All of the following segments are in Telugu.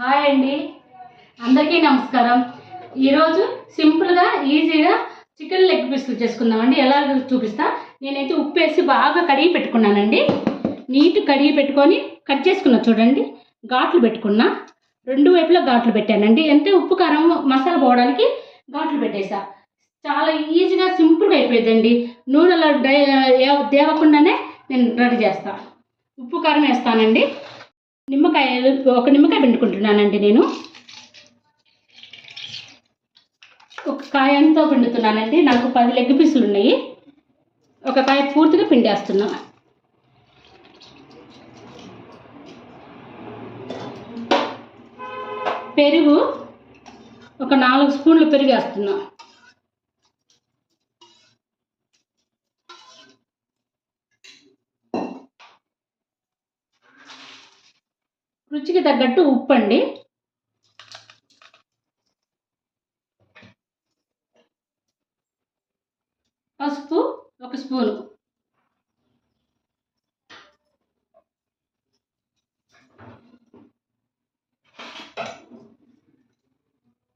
హాయ్ అండి. అందరికీ నమస్కారం. ఈరోజు సింపుల్గా ఈజీగా చికెన్ లెగ్ పీసులు చేసుకుందామండి. ఎలా చూపిస్తా? నేనైతే ఉప్పు వేసి బాగా కడిగి పెట్టుకున్నానండి. నీట్ కడిగి పెట్టుకొని కట్ చేసుకున్నా చూడండి. ఘాట్లు పెట్టుకున్నా. రెండు వైపులా ఘాట్లు పెట్టానండి. అంటే ఉప్పు కారం మసాలా పోవడానికి ఘాట్లు పెట్టేసా. చాలా ఈజీగా సింపుల్గా అయిపోయిందండి నూనెలో డ్రై దేవకుండానే నేను రెడీ చేస్తాను ఉప్పు కారం వేస్తానండి. నిమ్మకాయ ఒక నిమ్మకాయ పిండుకుంటున్నానండి నేను. ఒక కాయ అంతా పిండుతున్నానండి. నాకు పది లెగ్ పీసులు ఉన్నాయి. ఒక కాయ పూర్తిగా పిండేస్తున్నా. పెరుగు ఒక నాలుగు స్పూన్లు పెరుగు వేస్తున్నా రుచికి తగ్గట్టు ఉప్పు అండి పసుపు ఒక స్పూను.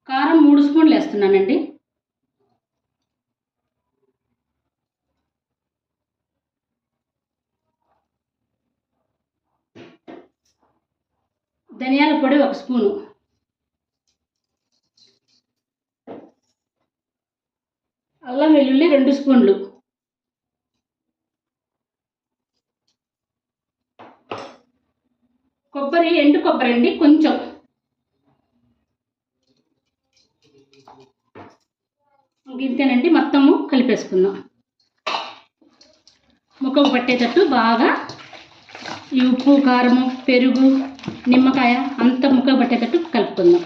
కారం మూడు స్పూన్లు వేస్తున్నానండి. ధనియాల పొడి ఒక స్పూను. అల్లం వెల్లుల్లి రెండు స్పూన్లు. కొబ్బరి ఎండు కొబ్బరి అండి కొంచెం. ఇంతేనండి మొత్తము కలిపేసుకుందాం. ముఖం పట్టేటట్టు బాగా ఈ ఉప్పు కారము పెరుగు నిమ్మకాయ అంత ముక్క పట్టేటట్టు కలుపుకుందాం.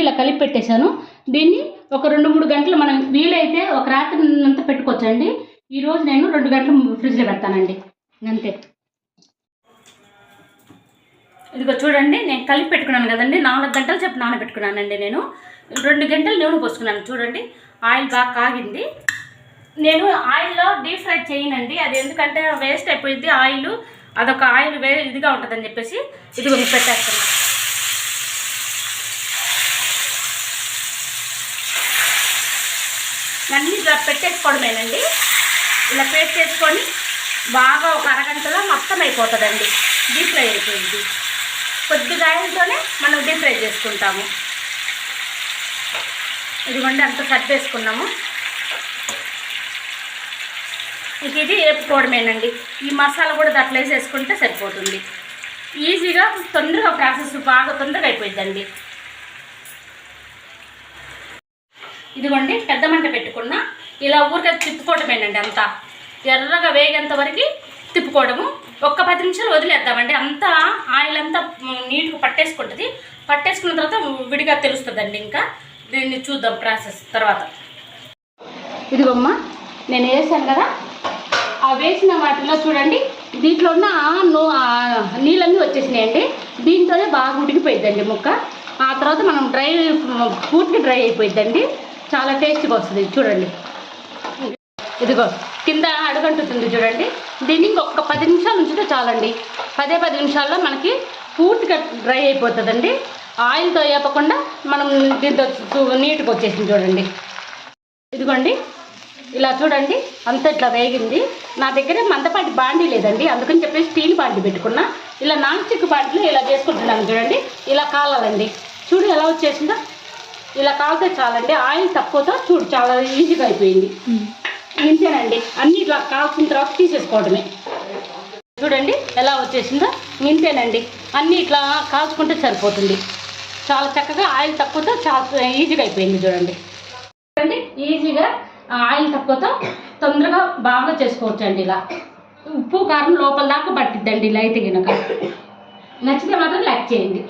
ఇలా కలిపి పెట్టేశాను. దీన్ని ఒక రెండు మూడు గంటలు మనం వీలైతే ఒక రాత్రి అంతా పెట్టుకోవచ్చండి. ఈరోజు నేను రెండు గంటలు ఫ్రిడ్జ్లో పెడతానండి. అంతే. ఇదిగో చూడండి నేను కలిపి పెట్టుకున్నాను కదండి. నాలుగు గంటలు చెప్పి నానబెట్టుకున్నానండి నేను. రెండు గంటలు నూనె పోసుకున్నాను చూడండి. ఆయిల్ బాగా కాగింది. నేను ఆయిల్లో డీప్ ఫ్రై చేయనండి. అది ఎందుకంటే వేస్ట్ అయిపోయింది. ఆయిల్ అదొక ఆయిల్ వే ఇదిగా ఉంటుందని చెప్పేసి ఇదిగో మీకు పెట్టేస్తున్నా. అన్నీ ఇలా పెట్టేసుకోవడమేనండి. ఇలా పేస్ట్ చేసుకొని బాగా ఒక అరగంటలో మొత్తం అయిపోతుందండి. డీప్ ఫ్రై అయిపోయింది. కొద్దిగా ఆయిల్తోనే మనం డీప్ ఫ్రై చేసుకుంటాము. ఇదిగోండి అంత సర్దేసుకున్నాము. ఇది వేపుకోవడమేనండి. ఈ మసాలా కూడా దాంట్లో వేసేసుకుంటే సరిపోతుంది. ఈజీగా తొందరగా ప్రాసెస్ బాగా తొందరగా అయిపోయిందండి ఇదిగోండి పెద్ద మంట పెట్టుకున్న ఇలా ఊరికే తిప్పుకోవడమేనండి అంతా. ఎర్రగా వేగేంత వరకు తిప్పుకోవడము. ఒక్క పది నిమిషాలు వదిలేద్దామండి. అంతా ఆయిల్ అంతా నీట్గా పట్టేసుకుంటుంది. పట్టేసుకున్న తర్వాత విడిగా తెలుస్తుందండి ఇంకా. దీన్ని చూద్దాం ప్రాసెస్ తర్వాత. ఇదిగోమ్మ నేను వేసాను కదా. ఆ వేసిన వాటిలో చూడండి దీంట్లో ఉన్న నూ- నీళ్ళన్నీ వచ్చేసినాయండి. దీంతోనే బాగా ఉడికిపోయిద్దండి ముక్క. ఆ తర్వాత మనం డ్రై పూర్తి డ్రై అయిపోయిద్దండి. చాలా టేస్టీగా వస్తుంది చూడండి. ఇదిగో కింద అడుగంటుతుంది చూడండి. దీన్ని ఇంకొక పది నిమిషాలు ఉంచితే చాలండి. పదే పది నిమిషాల్లో మనకి పూర్తిగా డ్రై అయిపోతుందండి. ఆయిల్తో వేపకుండా మనం దీంతో చూ- నీట్గా వచ్చేసింది చూడండి. ఇదిగోండి ఇలా చూడండి అంత ఇట్లా వేగింది. నా దగ్గర మందపాటి బాండీ లేదండి. అందుకని చెప్పేసి స్టీల్ బాండీ పెట్టుకున్నా. ఇలా నాన్ చిక్కు బాండీలో ఇలా చేసుకుంటున్నాను చూడండి. ఇలా కాలాలండి. చూడు ఎలా వచ్చేసిందో. ఇలా కాలితే చాలండి. ఆయిల్ తక్కువతో చూడు చాలా ఈజీగా అయిపోయింది. ఇంతేనండి. అన్ని ఇట్లా కాల్చిన తర్వాత తీసేసుకోవడమే. చూడండి ఎలా వచ్చేసిందో. ఇంతేనండి. అన్నీ ఇట్లా కాల్చుకుంటే సరిపోతుంది. చాలా చక్కగా ఆయిల్ తక్కువతో చాలా ఈజీగా అయిపోయింది చూడండి. చూడండి ఈజీగా ఆయిల్ తక్కువతో తొందరగా బాగా చేసుకోవచ్చు అండి ఇలా. ఉప్పు కారం లోపల దాకా పట్టిద్దండి ఇలా అయితే కనుక నచ్చితే మాత్రం లైక్ చేయండి.